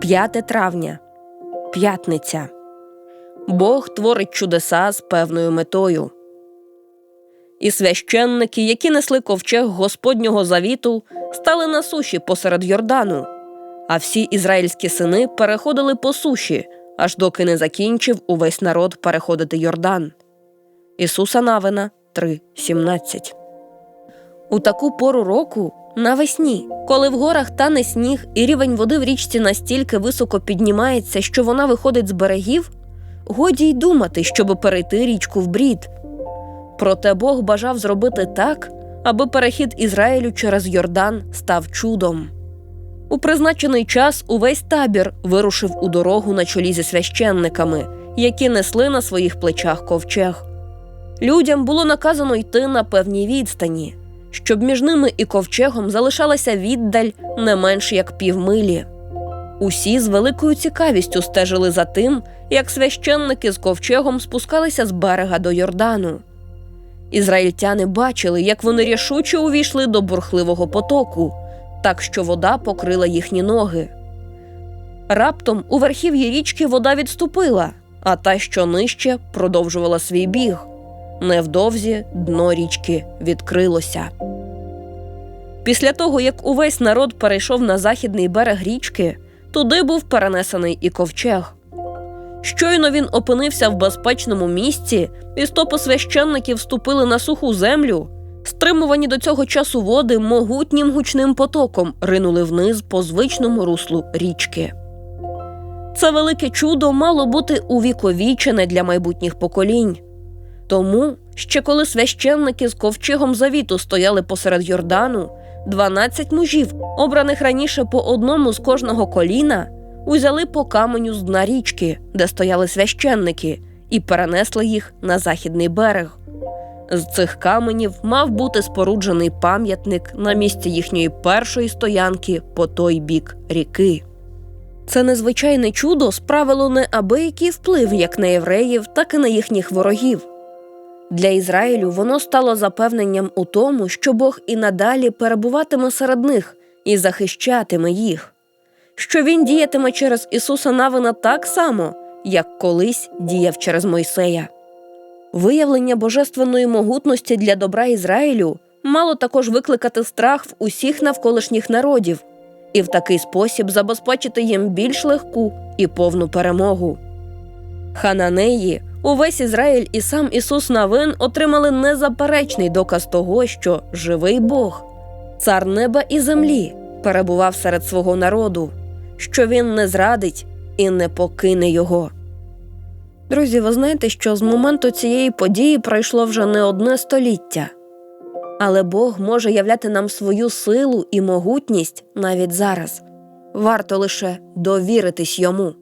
5 травня, п'ятниця. Бог творить чудеса з певною метою. І священники, які несли ковчег Господнього завіту, стали на суші посеред Йордану, а всі ізраїльські сини переходили по суші, аж доки не закінчив увесь народ переходити Йордан. Ісуса Навина 3.17 У таку пору року навесні, коли в горах тане сніг і рівень води в річці настільки високо піднімається, що вона виходить з берегів, годі й думати, щоб перейти річку в брід. Проте Бог бажав зробити так, аби перехід Ізраїлю через Йордан став чудом. У призначений час увесь табір вирушив у дорогу на чолі зі священниками, які несли на своїх плечах ковчег. Людям було наказано йти на певній відстані, щоб між ними і ковчегом залишалася віддаль не менш як півмилі. Усі з великою цікавістю стежили за тим, як священники з ковчегом спускалися з берега до Йордану. Ізраїльтяни бачили, як вони рішуче увійшли до бурхливого потоку, так що вода покрила їхні ноги. Раптом у верхів'ї річки вода відступила, а та, що нижче, продовжувала свій біг. Невдовзі дно річки відкрилося. Після того, як увесь народ перейшов на західний берег річки, туди був перенесений і ковчег. Щойно він опинився в безпечному місці, і стопи священників вступили на суху землю. Стримувані до цього часу води могутнім гучним потоком ринули вниз по звичному руслу річки. Це велике чудо мало бути увіковічене для майбутніх поколінь. Тому, ще коли священники з ковчегом завіту стояли посеред Йордану, 12 мужів, обраних раніше по одному з кожного коліна, узяли по каменю з дна річки, де стояли священники, і перенесли їх на західний берег. З цих каменів мав бути споруджений пам'ятник на місці їхньої першої стоянки по той бік ріки. Це незвичайне чудо справило неабиякий вплив як на євреїв, так і на їхніх ворогів. Для Ізраїлю воно стало запевненням у тому, що Бог і надалі перебуватиме серед них і захищатиме їх, що він діятиме через Ісуса Навина так само, як колись діяв через Мойсея. Виявлення божественної могутності для добра Ізраїлю мало також викликати страх в усіх навколишніх народів і в такий спосіб забезпечити їм більш легку і повну перемогу. Хананеї, увесь Ізраїль і сам Ісус Навин отримали незаперечний доказ того, що живий Бог, цар неба і землі, перебував серед свого народу, що він не зрадить і не покине його. Друзі, ви знаєте, що з моменту цієї події пройшло вже не одне століття, але Бог може являти нам свою силу і могутність навіть зараз. Варто лише довіритись йому.